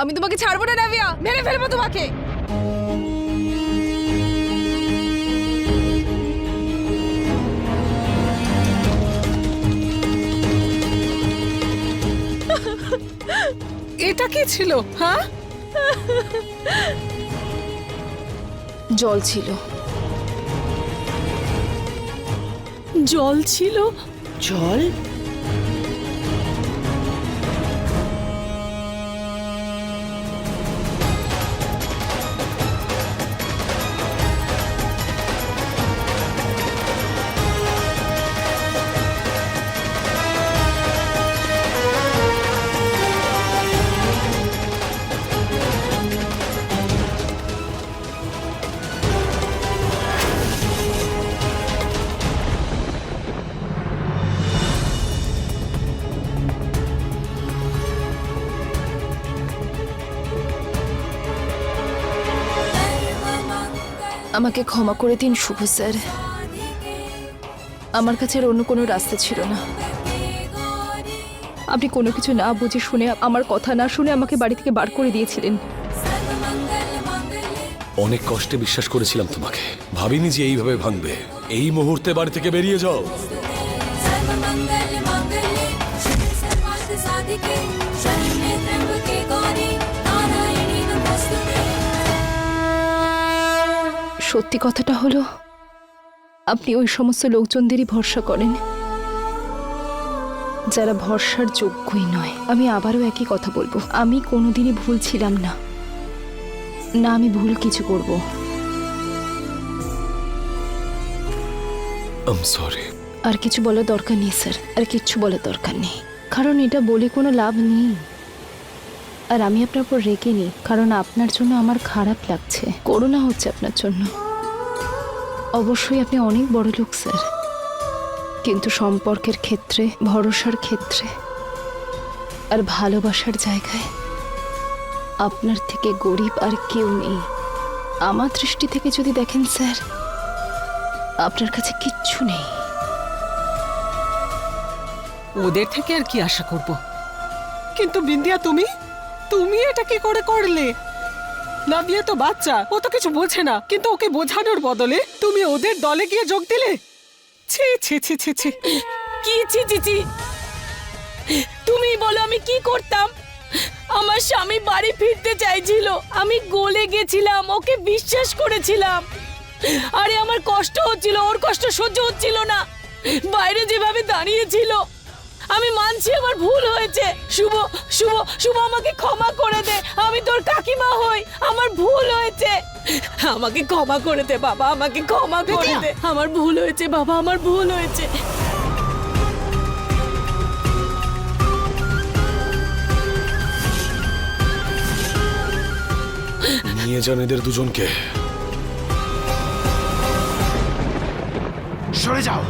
আমি তোমাকে ছাড়বো না নাভিয়া। মেরে ফেলব তোমাকে। এটা কি ছিল হ্যাঁ? জল ছিল। জল ছিল? জল? আমাকে ক্ষমা করে দিন শুভ স্যার। আমার কাছে আর অন্য কোনো রাস্তা ছিল না। আপনি কোনো কিছু না বুঝে শুনে আমার কথা না শুনে আমাকে বাড়ি থেকে বার করে দিয়েছিলেন। অনেক কষ্টে বিশ্বাস করেছিলাম তোমাকে। ভাবিনি যে এইভাবে ভাঙবে। এই মুহূর্তে বাড়ি থেকে বেরিয়ে যাও। সত্যি কথাটা হলো আপনি ওই সমস্ত লোকজনদেরই ভরসা করেন। যারা ভরসার যোগ্যই নয়। আমি আবারও একই কথা বলব। আমি কোনোদিনই ভুল ছিলাম না। না আমি ভুল কিছু করব। সরি আর কিছু বলার দরকার নেই স্যার। আর কিচ্ছু বলার দরকার নেই। কারণ এটা বলে কোনো লাভ নেই। আর আমি আপনার উপর রেগে নিই। কারণ আপনার জন্য আমার খারাপ লাগছে। করোনা হচ্ছে আপনার জন্য। অবশ্যই আপনি অনেক বড় লোক, স্যার। কিন্তু সম্পর্কের ক্ষেত্রে, ভরসার ক্ষেত্রে আর ভালোবাসার জায়গায় আপনার থেকে গরিব আর কেউ নেই। আমার দৃষ্টি থেকে যদি দেখেন, স্যার, আপনার কাছে কিচ্ছু নেই। ওদের থেকে আর কি আশা করব? কিন্তু বিন্দিয়া, তুমি? তুমি এটা কি করে করলে? নাদিয়া তো বাচ্চা, ও তো কিছু বোঝে না। কিন্তু ওকে বোঝানোর বদলে তুমি ওদের দলে গিয়ে যোগ দিলে? ছি ছি ছি ছি ছি। কি, ছি ছি ছি? তুমি বলো আমি কি করতাম? আমার স্বামী বাড়ি ফিরতে চাইছিল। আমি গলে গেছিলাম, ওকে বিশ্বাস করেছিলাম। আরে আমার কষ্ট হচ্ছিল, ওর কষ্ট সহ্য হচ্ছিল না। বাইরে যেভাবে দাঁড়িয়েছিল আমি মানছি আমার ভুল হয়েছে। শুভ শুভ শুভ আমাকে ক্ষমা করে দে। আমি তোর কাকিমা হই। আমার ভুল হয়েছে। আমাকে ক্ষমা করে দে বাবা আমাকে ক্ষমা করে দে। আমার ভুল হয়েছে বাবা আমার ভুল হয়েছে। নিয়ে যান এদের দুজনকে। সরে যাও।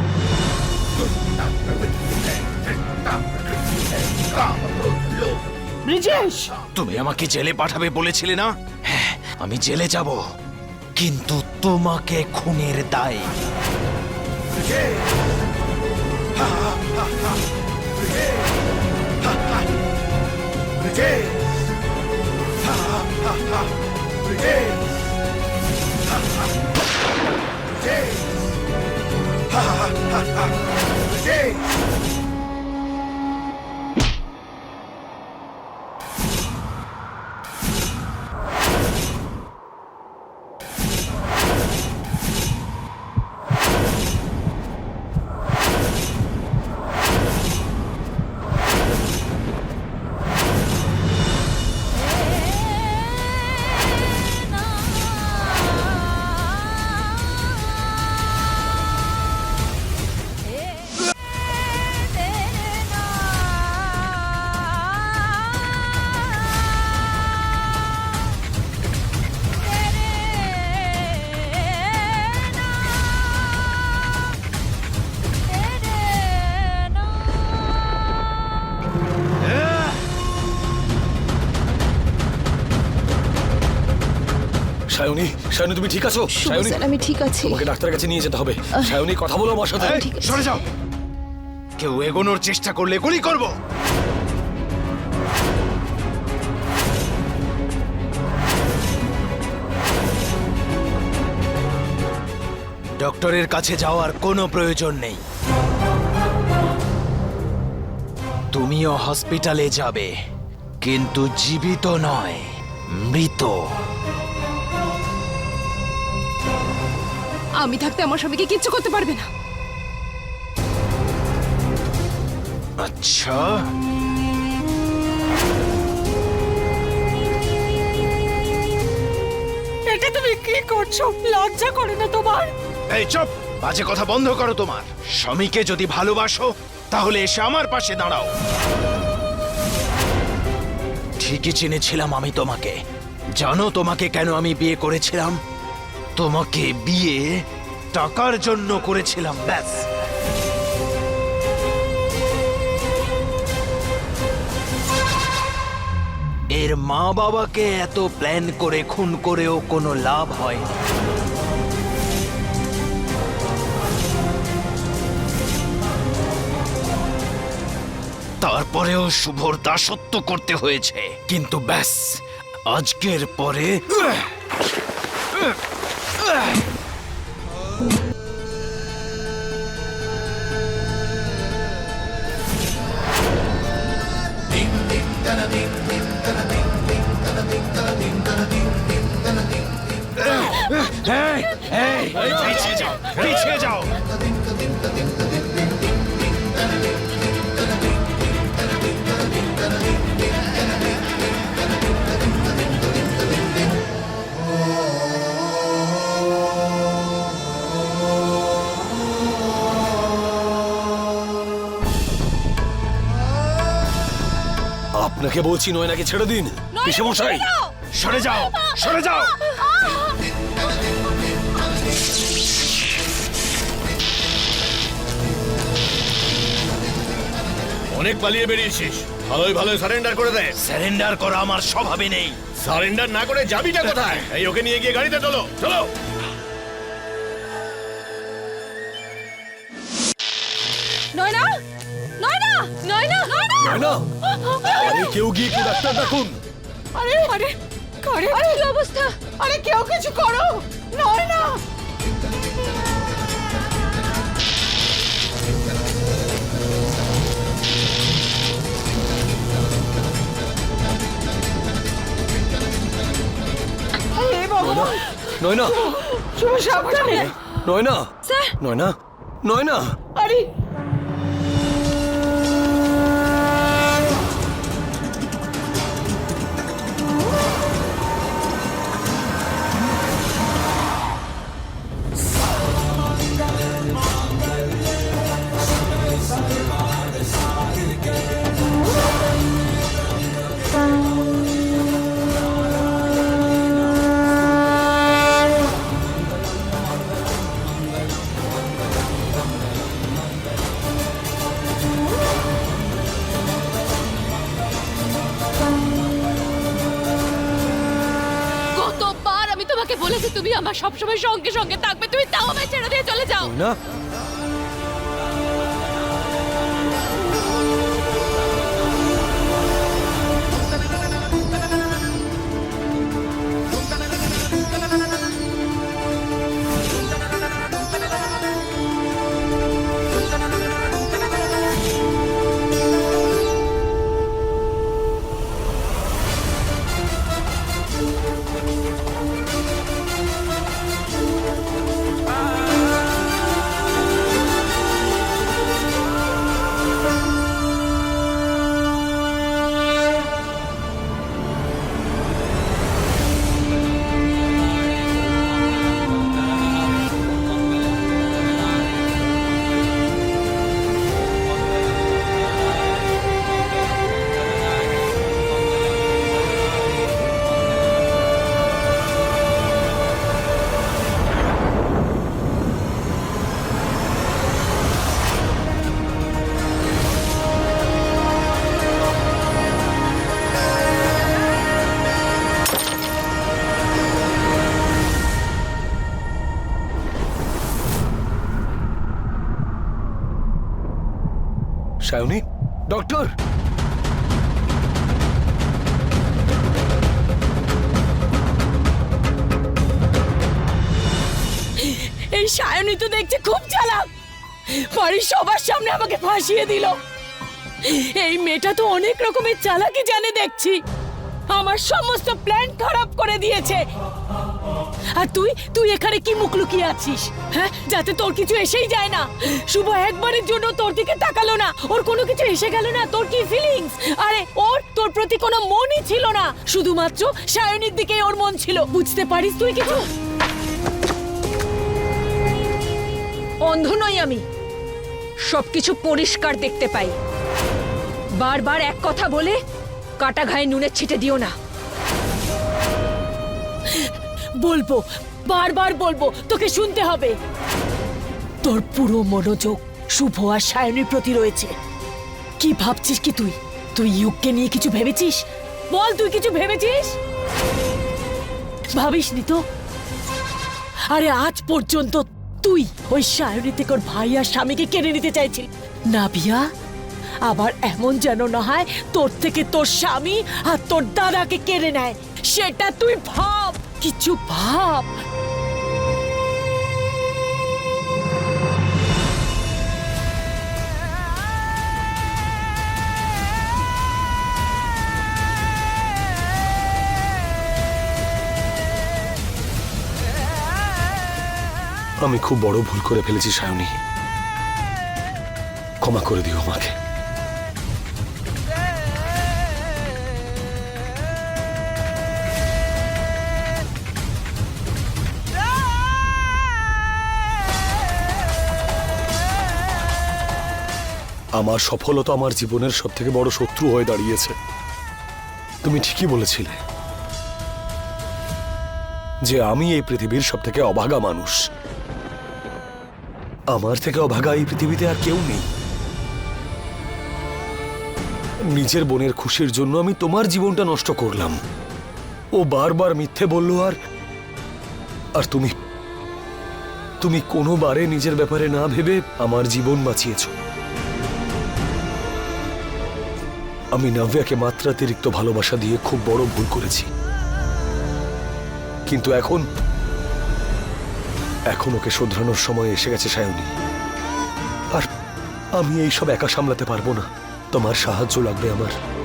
ব্রিজেশ! তুমি আমাকে জেলে পাঠাবে বলেছিলে না? হ্যাঁ আমি জেলে যাব। কিন্তু তোমাকে খুনের দায়। সায়নী সায়নী তুমি ঠিক আছো? সায়নী আমি ঠিক আছি। তোমাকে ডাক্তারের কাছে নিয়ে যেতে হবে। সায়নী কথা বলো আমার সাথে। সরে যাও। কেউ এগোনোর চেষ্টা করলে গুলি করব। ডক্টরের কাছে যাওয়ার কোনো প্রয়োজন নেই। তুমিও হসপিটালে যাবে কিন্তু জীবিত নয় মৃত। আমি থাকতে আমার স্বামীকে কিচ্ছু করতে পারবে না। আচ্ছা। এটা তুমি কি করছ? লজ্জা করে না তোমার? এই চুপ! বাজে কথা বন্ধ করো তোমার। স্বামীকে যদি ভালোবাসো তাহলে এসে আমার পাশে দাঁড়াও। ঠিকই চিনেছিলাম আমি তোমাকে। জানো তোমাকে কেন আমি বিয়ে করেছিলাম? তোমাকে বিয়ে টাকার জন্য করেছিলাম, ব্যাস। এর মা বাবাকে এত প্ল্যান করে, খুন করেও কোনো লাভ হয়নি। তারপরেও শুভর দাসত্ব করতে হয়েছে, কিন্তু ব্যাস, আজকের পরে আপনাকে বলছি নয়নাকে ছেড়ে দিন। পিসে মশাই সরে যাও সরে যাও। অনেক পালিয়ে বেরিয়েছিস। ভালোই ভালোই সারেন্ডার করে দে। সারেন্ডার করা আমার স্বভাবে নেই। সারেন্ডার না করে যাবিটা কোথায়? এই ওকে নিয়ে গিয়ে গাড়িতে চলো চলো। নয়না নয়না নয়না আরে কেউ গিয়ে একটু ডাক্তার ডাকুন। আরে আরে কারে আরে কি অবস্থা? আরে কেউ কিছু করো। নয় না। নয়না নয়না। নয়না নয়না। আরে সবসময় সঙ্গে সঙ্গে থাকবে। তুমি তাও আমায় ছেড়ে দিয়ে চলে যাও। নয়না সায়নী? ডক্টর! এই সায়নী তো দেখছে খুব চালাক। বাড়ির সবার সামনে আমাকে ফাঁসিয়ে দিল। এই মেয়েটা তো অনেক রকমের চালাকি জানে দেখছি। আমার সমস্ত প্ল্যান খারাপ করে দিয়েছে। আর তুই তুই এখানে কি মুখ লুকিয়ে আছিস? হ্যাঁ? যাতে তোর কিছু এসেই যায় না। শুভ একবারের জন্য তোর দিকে তাকালো না। ওর কোনো কিছু এসে গেল না। তোর কি ফিলিংস আরে, ওর, তোর প্রতি কোনো মনই ছিল না। শুধুমাত্র সায়নীর দিকে ওর মন ছিল। বুঝতে পারিস তুই কিছু? অন্ধ নই আমি। সবকিছু পরিষ্কার দেখতে পাই। বারবার এক কথা বলে কাটা ঘায়ে নুনের ছিটে দিও না। বলব, বারবার বলব, তোকে শুনতে হবে। তোর পুরো মনোযোগ শুভ আর সায়নীর প্রতি রয়েছে। কি ভাবছিস কি তুই? তুই ইউককে নিয়ে কিছু ভেবেছিস? বল তুই কিছু ভেবেছিস? ভাবিসনি তো? আরে আজ পর্যন্ত তুই ওই সায়নী থেকে ওর ভাই আর স্বামীকে কেড়ে নিতে চাইছিলি। না বিয়া আবার এমন যেন না হয় তোর থেকে তোর স্বামী আর তোর দাদাকে কেড়ে নেয়। সেটা তুই ভাব, কিছু ভাব। আমি খুব বড় ভুল করে ফেলেছি, সায়নী। ক্ষমা করে দিও আমাকে। আমার সফলতা আমার জীবনের সব থেকে বড় শত্রু হয়ে দাঁড়িয়েছে। তুমি ঠিকই বলেছিলে যে আমি এই পৃথিবীর সব থেকে অভাগা মানুষ। আমার থেকে অভাগা এই পৃথিবীতে আর কেউ নেই। নিজের বোনের খুশির জন্য আমি তোমার জীবনটা নষ্ট করলাম। ও বারবার মিথ্যে বলল আর আর তুমি তুমি কোনোবারে নিজের ব্যাপারে না ভেবে আমার জীবন বাঁচিয়েছ। আমি নাভিয়াকে মাত্রাতিরিক্ত ভালোবাসা দিয়ে খুব বড় ভুল করেছি। কিন্তু এখন এখন ওকে শোধরানোর সময় এসে গেছে সায়নী। আর আমি এই সব একা সামলাতে পারব না। তোমার সাহায্য লাগবে আমার।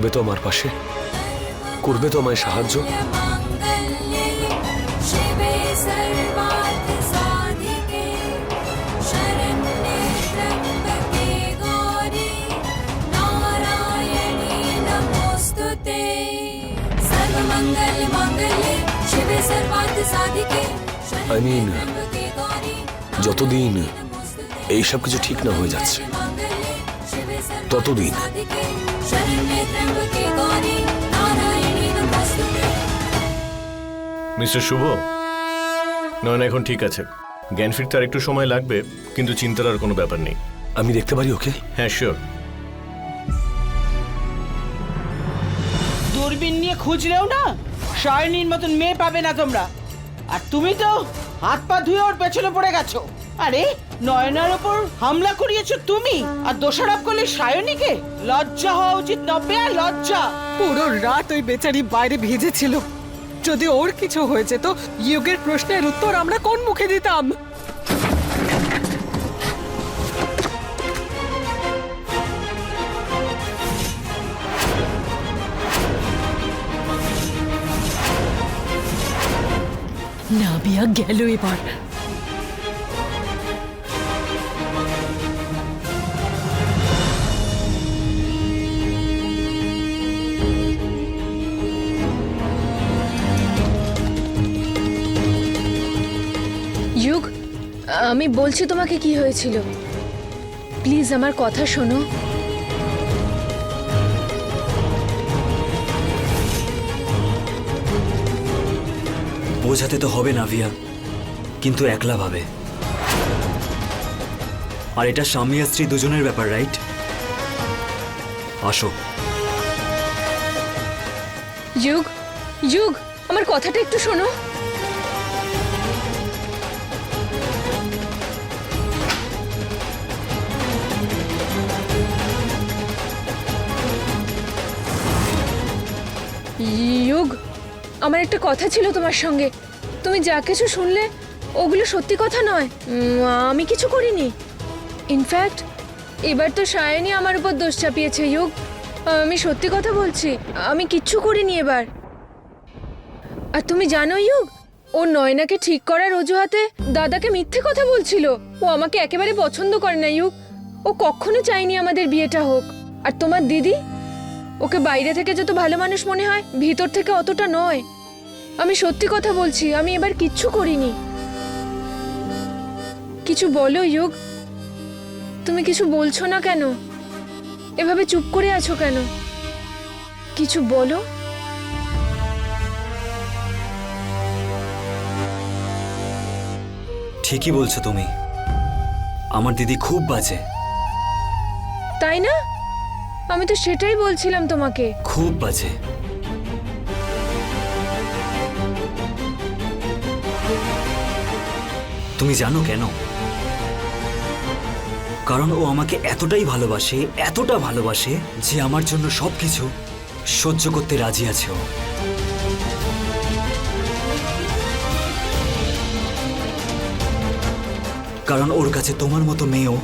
থাকবে তো আমার পাশে। করবে তো আমায় সাহায্য যতদিন এইসব কিছু ঠিক না হয়ে যাচ্ছে, ততদিন মিস্টার শুভ? নয়ন এখন ঠিক আছে। জ্ঞান ফিরতে আর একটু সময় লাগবে কিন্তু চিন্তার আর কোনো ব্যাপার নেই। আমি দেখতে পারি ওকে? হ্যাঁ শিওর দূরবীন নিয়ে খুঁজলেও না সায়নীর মতন মেয়ে পাবে না তোমরা। আর তুমি তো হাত পা ধুয়ে ওর পেছনে পড়ে গেছো। আরে নয়নার ওপর হামলা করিয়েছো তুমি আর দোষারোপ করলে সায়নীকে? লজ্জা হওয়া উচিত নব্বে আর লজ্জা। পুরো রাত ওই বেচারি বাইরে ভিজেছিল। যদি ওর কিছু হয়েছে তো ইয়োগের প্রশ্নের উত্তর আমরা কোন মুখে দিতাম? না বিয়া গেল এবার। আমি বলছি তোমাকে কি হয়েছিল। প্লিজ আমার কথা শোনো। বোঝাতে তো হবে না ভিয়া কিন্তু একলা ভাবে। আর এটা স্বামী আর স্ত্রী দুজনের ব্যাপার রাইট? আসো। যুগ যুগ আমার কথাটা একটু শোনো। যুগ আমার একটা কথা ছিল তোমার সঙ্গে। তুমি যা কিছু শুনলে, ওগুলো সত্যি কথা নয়। আমি কিছু করিনি। ইনফ্যাক্ট এবার তো সায়নী আমার উপর দোষ চাপিয়েছে যুগ আমি সত্যি কথা বলছি, আমি কিচ্ছু করিনি এবার। আর তুমি জানো ইউগ ও নয়নাকে ঠিক করার অজুহাতে দাদাকে মিথ্যে কথা বলছিল। ও আমাকে একেবারে পছন্দ করে না ইউগ ও কখনো চায়নি আমাদের বিয়েটা হোক। আর তোমার দিদি? ওকে বাইরে থেকে যত ভালো মানুষ মনে হয় ভিতর থেকে অতটা নয়। আমি সত্যি কথা বলছি আমি এবার কিচ্ছু করিনি। কিছু বলো ইউগ তুমি কিছু বলছো না কেন? এভাবে চুপ করে আছো কেন? কিছু বলো। ঠিকই বলছো তুমি। আমার দিদি খুব বাজে। তাই না? আমি তো সেটাই বলছিলাম তোমাকে। খুব বাজে। তুমি জানো কেন? কারণ ও আমাকে এতটাই ভালোবাসে, এতটা ভালোবাসে যে আমার জন্য সবকিছু সহ্য করতে রাজি আছে ও। কারণ ওর কাছে তোমার মতো মেয়েও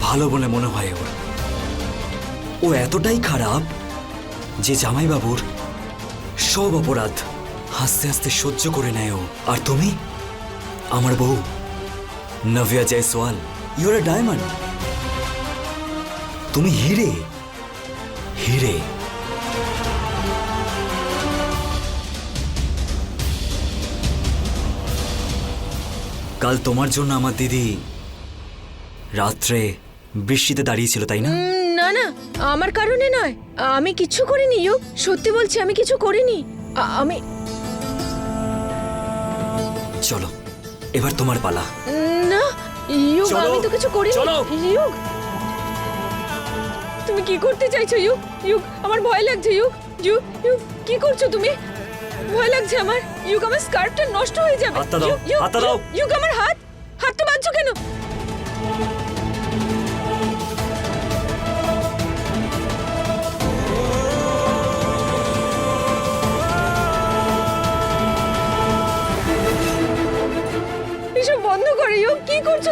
ভালো বলে মনে হয় ওর। ও এতটাই খারাপ যে জামাইবাবুর সব অপরাধ হাসতে হাসতে সহ্য করে নেয় ও। আর তুমি? আমার বউ, Navya Jaiswal you're a diamond তুমি হিরে হিরে। কাল তোমার জন্য আমার দিদি রাত্রে বৃষ্টিতে দাঁড়িয়েছিল তাই না? না আমার কারণে নয়। আমি কিচ্ছু করিনি ইউ। সত্যি বলছি আমি কিছু করিনি। আমি চলো এবার তোমার পালা। না ইউ আমি তো কিছু করিনি। ইউ তুমি কি করতে চাইছো ইউ? ইউ আমার ভয় লাগছে ইউ। ইউ ইউ কি করছ তুমি? ভয় লাগছে আমার। ইউ আমার স্কার্ফটা নষ্ট হয়ে যাবে। হাতটা দাও, হাতটা দাও। ইউ আমার হাত হাতটা বাঁধছো কেন?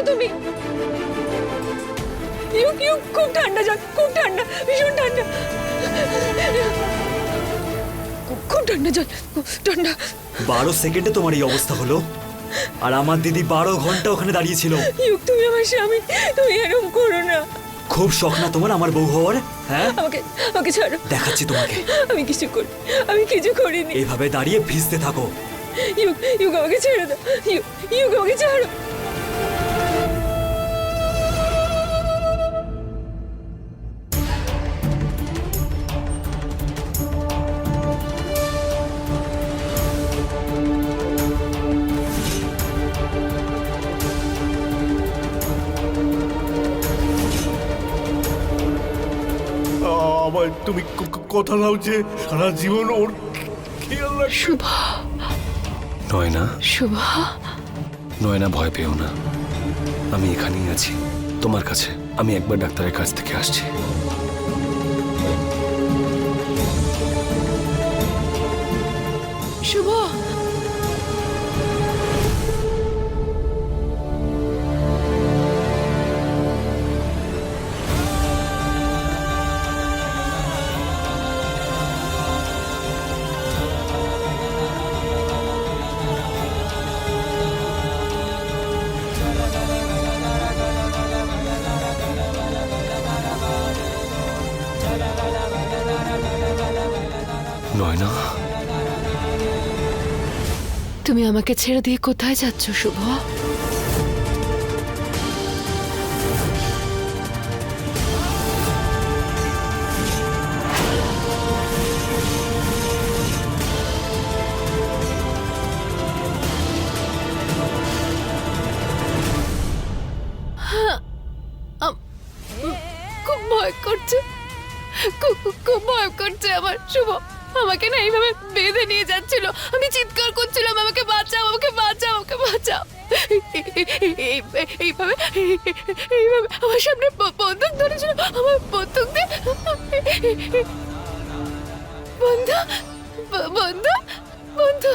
তুমি? ইউ ইউ খুব ঠান্ডা জল খুব ঠান্ডা ভীষণ ঠান্ডা। খুব- ঠান্ডা জল ঠান্ডা। বারো সেকেন্ডে তোমার এই অবস্থা হলো। আর আমার দিদি বারো ঘণ্টা ওখানে দাঁড়িয়েছিল। ইউ তুমি আমার স্বামী তুমি এরকম করো না। খুব শখ না তোমার আমার বউ হওয়ার? হ্যাঁ? আমাকে আমাকে ছাড়ো। দেখাচ্ছি তোমাকে। আমি কিছু করি আমি কিছু করিনি। এভাবে দাঁড়িয়ে ভিজতে থাকো। ইউ ইউ আমাকে ছেড়ে দাও। ইউ ইউ আমাকে ছাড়ো। তুমি কথা দাও যে সারা জীবন ওর খেয়াল রাখ শুভ। নয়না? শুভ। নয়না ভয় পেও না। আমি এখানেই আছি। তোমার কাছে আমি একবার ডাক্তারের কাছ থেকে আসছি। শুভ। আমাকে ছেড়ে দিয়ে কোথায় যাচ্ছ শুভ? খুব ভয় করছে। খুব ভয় করছে আমার শুভ। আমাকে না এইভাবে বেঁধে নিয়ে যাচ্ছিল। আমি চিৎকার করছিলাম, আমাকে বাঁচাও আমাকে বাঁচাও আমাকে বাঁচাও। এইভাবে এইভাবে আমার সামনে বন্দুক ধরেছিল, আমার বন্দুক দিয়ে বন্ধু বন্ধু বন্ধু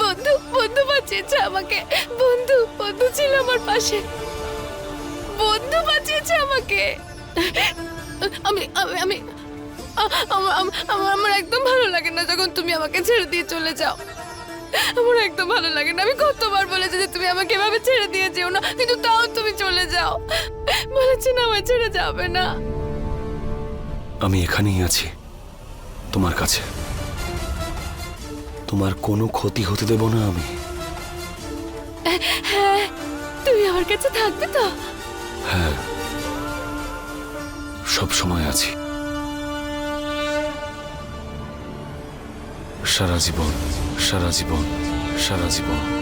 বন্ধু বন্ধু বাঁচিয়েছে আমাকে, বন্ধু বন্ধু ছিল আমার পাশে। বন্ধু বাঁচিয়েছে আমাকে। আমি আমি আমি আমার আমার- একদম ভালো লাগে না যখন তুমি আমাকে ছেড়ে দিয়ে চলে যাও। আমার একদম ভালো লাগে না। আমি কতবার বলেছি যে তুমি আমাকে এভাবে ছেড়ে দিয়ে যেও না কিন্তু তাও তুমি চলে যাও। বলেছি না আমার ছেড়ে যাবে না। আমি এখানেই আছি তোমার কাছে। তোমার কোনো ক্ষতি হতে দেব না আমি। তুমি আমার কাছে থাকবে তো? হ্যাঁ সব সময় আছি। সারা জীবন সারা জীবন সারা জীবন।